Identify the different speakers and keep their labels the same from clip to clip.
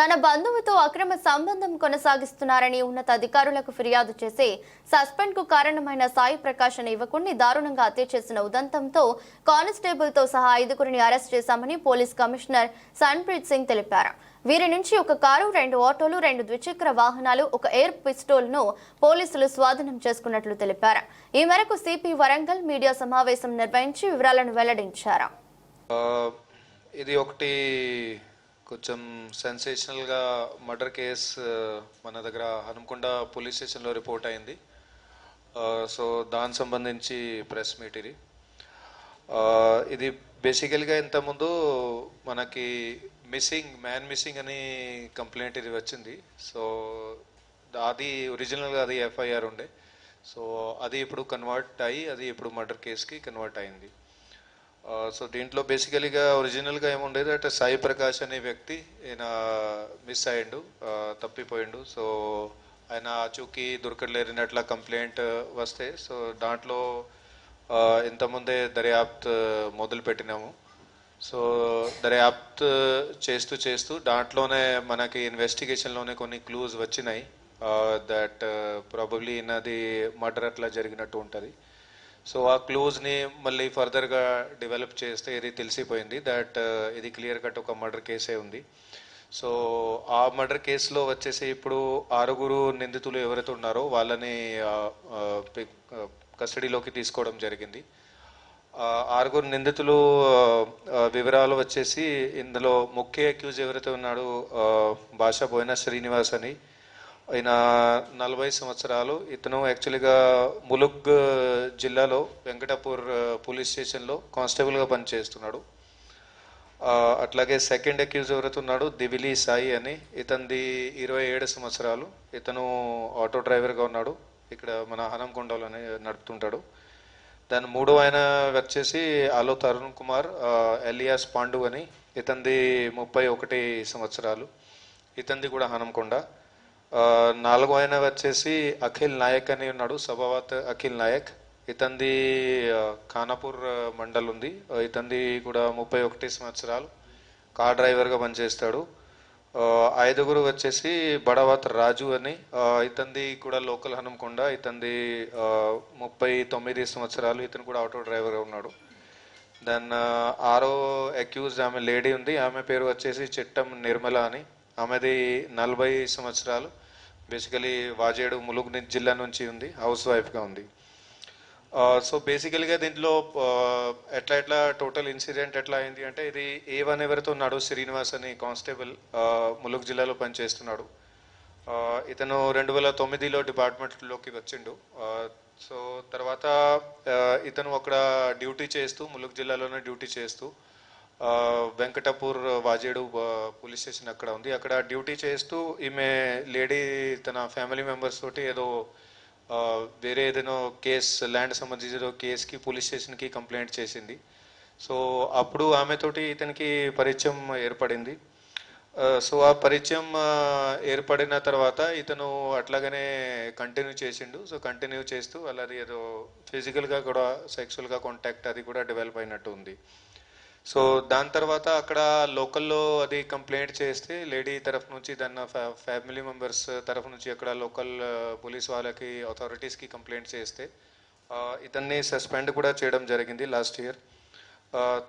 Speaker 1: తన బంధువుతో అక్రమ సంబంధం కొనసాగిస్తున్నారని ఉన్నత అధికారులకు ఫిర్యాదు చేసి సస్పెండ్కు కారణమైన సాయి ప్రకాష్ అనే యువకుడిని దారుణంగా హత్య చేసిన ఉదంతంతో కానిస్టేబుల్తో సహా ఐదుగురిని అరెస్ట్ చేశామని పోలీస్ కమిషనర్ సన్ప్రీత్ సింగ్ తెలిపారు. వీరి నుంచి ఒక కారు రెండు ఆటోలు రెండు ద్విచక్ర వాహనాలు ఒక ఎయిర్ పిస్టోల్ను పోలీసులు స్వాధీనం చేసుకున్నట్లు తెలిపారు. ఈ మేరకు సిపి వరంగల్ మీడియా సమావేశం నిర్వహించి వివరాలను వెల్లడించారు.
Speaker 2: ఇది ఒకటి కొంచెం సెన్సేషనల్గా మర్డర్ కేస్ మన దగ్గర హనుమకొండ పోలీస్ స్టేషన్లో రిపోర్ట్ అయింది. Uh, సో దానికి సంబంధించి ప్రెస్ మీట్ ఇది. Uh, ఇది బేసికల్గా ఇంతకుముందు మనకి మిస్సింగ్ మ్యాన్ మిస్సింగ్ అని కంప్లైంట్ ఇది వచ్చింది. సో అది ఒరిజినల్గా అది ఎఫ్ఐఆర్ ఉండే. సో అది ఇప్పుడు కన్వర్ట్ అయ్యి అది ఇప్పుడు మర్డర్ కేస్కి కన్వర్ట్ అయింది. సో దీంట్లో బేసికలీగా ఒరిజినల్గా ఏముండేది? అంటే సాయి ప్రకాష్ అనే వ్యక్తి ఈయన మిస్ అయ్యిండు తప్పిపోయిండు. సో ఆయన ఆచూకీ దొరకలేరినట్ల కంప్లైంట్ వస్తే సో దాంట్లో ఇంతకుముందే దర్యాప్తు మొదలు పెట్టినాము. సో దర్యాప్తు చేస్తూ చేస్తూ దాంట్లోనే మనకి ఇన్వెస్టిగేషన్లోనే కొన్ని క్లూజ్ వచ్చినాయి. దట్ ప్రాబబ్లీ ఇన్నది మర్డర్ అట్లా జరిగినట్టు ఉంటుంది. సో ఆ క్లూజ్ని మళ్ళీ ఫర్దర్గా డెవలప్ చేస్తే ఇది తెలిసిపోయింది దట్ uh, ఇది క్లియర్ కట్ ఒక మర్డర్ కేసే ఉంది. సో ఆ మర్డర్ కేసులో వచ్చేసి ఇప్పుడు ఆరుగురు నిందితులు ఎవరైతే ఉన్నారో వాళ్ళని uh, uh, కస్టడీలోకి తీసుకోవడం జరిగింది. ఆరుగురు నిందితులు వివరాలు వచ్చేసి ఇందులో ముఖ్య అక్యూజ్ ఎవరైతే ఉన్నాడో భాష బోయిన శ్రీనివాస్ అని ఆయన నలభై సంవత్సరాలు ఇతను యాక్చువల్గా ములుగ్ జిల్లాలో వెంకటాపూర్ పోలీస్ స్టేషన్లో కానిస్టేబుల్గా పనిచేస్తున్నాడు. అట్లాగే సెకండ్ అక్యూజ్ ఎవరైతే దివిలి సాయి అని ఇతనిది ఇరవై ఏడు సంవత్సరాలు ఇతను ఆటో డ్రైవర్గా ఉన్నాడు. ఇక్కడ మన హనంకొండలోనే నడుపుతుంటాడు. దాని మూడో ఆయన వచ్చేసి ఆలో తరుణ్ కుమార్ ఎలియాస్ పాండు అని ఇతనిది ముప్పై ఒకటి సంవత్సరాలు. ఇతనిది కూడా హనంకొండ. నాలుగో ఆయన వచ్చేసి అఖిల్ నాయక్ అని ఉన్నాడు సభావత్ అఖిల్ నాయక్. ఇతంది ఖానాపూర్ మండల్ ఉంది. ఇతంది కూడా ముప్పై ఒకటి సంవత్సరాలు కార్ డ్రైవర్గా పనిచేస్తాడు. ఐదుగురు వచ్చేసి బడవత్ రాజు అని ఇతంది కూడా లోకల్ హనంకొండ ఇతంది ముప్పై తొమ్మిది సంవత్సరాలు ఇతను కూడా ఆటో డ్రైవర్గా ఉన్నాడు. దెన్ ఆరో అక్యూజ్ ఆమె లేడీ ఉంది. ఆమె పేరు వచ్చేసి చిట్టం నిర్మల అని. ఆమెది నలభై సంవత్సరాలు. బేసికలీ వాజేడు ములుగు జిల్లా నుంచి ఉంది హౌస్ వైఫ్గా ఉంది. సో బేసికల్గా దీంట్లో ఎట్లా ఎట్లా టోటల్ ఇన్సిడెంట్ ఎట్లా అయింది అంటే ఇది ఏ వన్ ఎవరితో ఉన్నాడు? శ్రీనివాస్ అని కానిస్టేబుల్ ములుగు జిల్లాలో పనిచేస్తున్నాడు. ఇతను రెండు వేల తొమ్మిదిలో డిపార్ట్మెంట్లోకి వచ్చిండు. సో తర్వాత ఇతను అక్కడ డ్యూటీ చేస్తూ ములుగు జిల్లాలోనే డ్యూటీ చేస్తూ వెంకటపూర్ వాజేడు పోలీస్ స్టేషన్ అక్కడ ఉంది. అక్కడ డ్యూటీ చేస్తూ ఈమె లేడీ తన ఫ్యామిలీ మెంబర్స్ తోటి ఏదో వేరే ఏదైనా కేస్ ల్యాండ్ సంబంధించిన ఏదో కేసుకి పోలీస్ స్టేషన్కి కంప్లైంట్ చేసింది. సో అప్పుడు ఆమెతోటి ఇతనికి పరిచయం ఏర్పడింది. సో ఆ పరిచయం ఏర్పడిన తర్వాత ఇతను అట్లాగనే కంటిన్యూ చేసిండు. సో కంటిన్యూ చేస్తూ అలాది ఏదో ఫిజికల్గా కూడా సెక్సువల్గా కాంటాక్ట్ అది కూడా డెవలప్ అయినట్టు ఉంది. సో దాని తర్వాత అక్కడ లోకల్లో అది కంప్లైంట్ చేస్తే లేడీ తరఫు నుంచి దాని ఫ్యామిలీ మెంబర్స్ తరఫు నుంచి అక్కడ లోకల్ పోలీస్ వాళ్ళకి అథారిటీస్కి కంప్లైంట్ చేస్తే ఇతన్ని సస్పెండ్ కూడా చేయడం జరిగింది లాస్ట్ ఇయర్.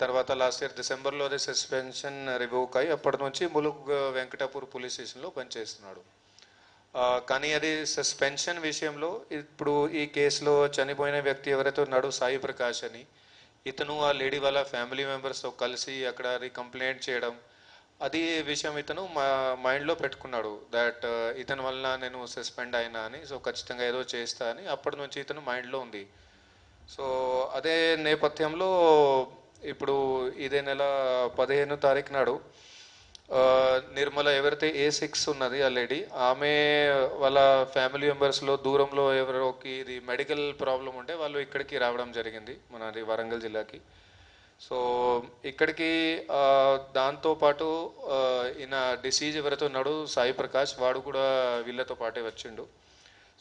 Speaker 2: తర్వాత లాస్ట్ ఇయర్ డిసెంబర్లో అది సస్పెన్షన్ రివోక్ అయ్యి అప్పటి నుంచి ములుగ్ వెంకటాపూర్ పోలీస్ స్టేషన్లో పనిచేస్తున్నాడు. కానీ అది సస్పెన్షన్ విషయంలో ఇప్పుడు ఈ కేసులో చనిపోయిన వ్యక్తి ఎవరైతే ఉన్నాడో సాయి ప్రకాష్ అని ఇతను ఆ లేడీ వాళ్ళ ఫ్యామిలీ మెంబర్స్తో కలిసి అక్కడ అది కంప్లైంట్ చేయడం అది విషయం ఇతను మా మైండ్లో పెట్టుకున్నాడు. దట్ uh, ఇతని వలన నేను సస్పెండ్ అయినా అని సో ఖచ్చితంగా ఏదో చేస్తా అని అప్పటి నుంచి ఇతను మైండ్లో ఉంది. సో అదే నేపథ్యంలో ఇప్పుడు ఇదే నెల పదిహేను తారీఖు నాడు నిర్మల ఎవరైతే ఏ సిక్స్ ఉన్నది ఆ లేడీ ఆమె వాళ్ళ ఫ్యామిలీ మెంబర్స్లో దూరంలో ఎవరోకి ఇది మెడికల్ ప్రాబ్లం ఉంటే వాళ్ళు ఇక్కడికి రావడం జరిగింది మనది వరంగల్ జిల్లాకి. సో ఇక్కడికి దాంతోపాటు ఈయన డిసీజ్ ఎవరైతే ఉన్నాడు సాయి ప్రకాష్ వాడు కూడా వీళ్ళతో పాటే వచ్చిండు.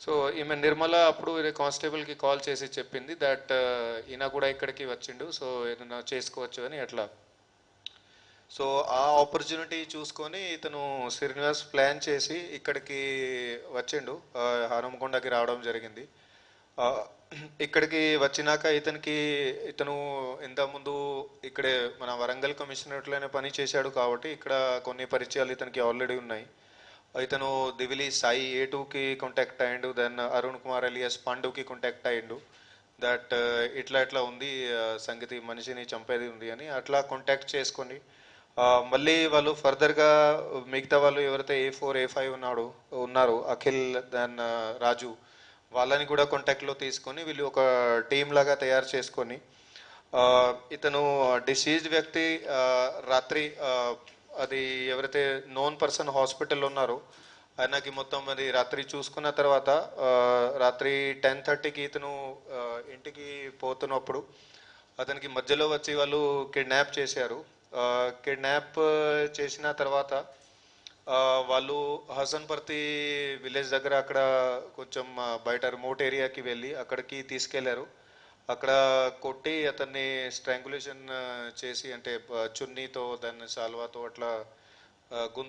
Speaker 2: సో ఈమె నిర్మల అప్పుడు కానిస్టేబుల్కి కాల్ చేసి చెప్పింది దట్ ఈయన కూడా ఇక్కడికి వచ్చిండు సో ఏదైనా చేసుకోవచ్చు అని అట్లా. సో ఆ ఆపర్చునిటీ చూసుకొని ఇతను శ్రీనివాస్ ప్లాన్ చేసి ఇక్కడికి వచ్చిండు. హనుమకొండకి రావడం జరిగింది. ఇక్కడికి వచ్చినాక ఇతనికి ఇతను ఇంతకుముందు ఇక్కడే మన వరంగల్ కమిషనరేట్లోనే పని చేశాడు కాబట్టి ఇక్కడ కొన్ని పరిచయాలు ఇతనికి ఆల్రెడీ ఉన్నాయి. ఇతను దివిలి సాయి ఏ టూకి కాంటాక్ట్ అయ్యిండు దెన్ అరుణ్ కుమార్ అలియస్ పండుకి కాంటాక్ట్ అయ్యిండు. దట్ ఇట్లా ఇట్లా ఉంది సంగతి మనిషిని చంపేది ఉంది అని అట్లా కాంటాక్ట్ చేసుకొని మళ్ళీ వాళ్ళు ఫర్దర్గా మిగతా వాళ్ళు ఎవరైతే ఏ ఫోర్ ఏ ఫైవ్ ఉన్నాడు ఉన్నారు అఖిల్ దెన్ రాజు వాళ్ళని కూడా కాంటాక్ట్లో తీసుకొని వీళ్ళు ఒక టీం లాగా తయారు చేసుకొని ఇతను డిసీజ్డ్ వ్యక్తి రాత్రి అది ఎవరైతే నోన్ పర్సన్ హాస్పిటల్ ఉన్నారో ఆయనకి మొత్తం అది రాత్రి చూసుకున్న తర్వాత రాత్రి టెన్ థర్టీకి ఇతను ఇంటికి పోతున్నప్పుడు అతనికి మధ్యలో వచ్చి వాళ్ళు కిడ్నాప్ చేశారు. కిడ్నాప్ చేసిన తర్వాత వాళ్ళు హసన్పర్తి విలేజ్ దగ్గర అక్కడ కొంచెం బయట రిమోట్ ఏరియాకి వెళ్ళి అక్కడికి తీసుకెళ్ళారు. అక్కడ కొట్టి అతన్ని స్ట్రాంగులేషన్ చేసి అంటే చున్నీతో దాన్ని సాల్వాతో అట్లా గుంత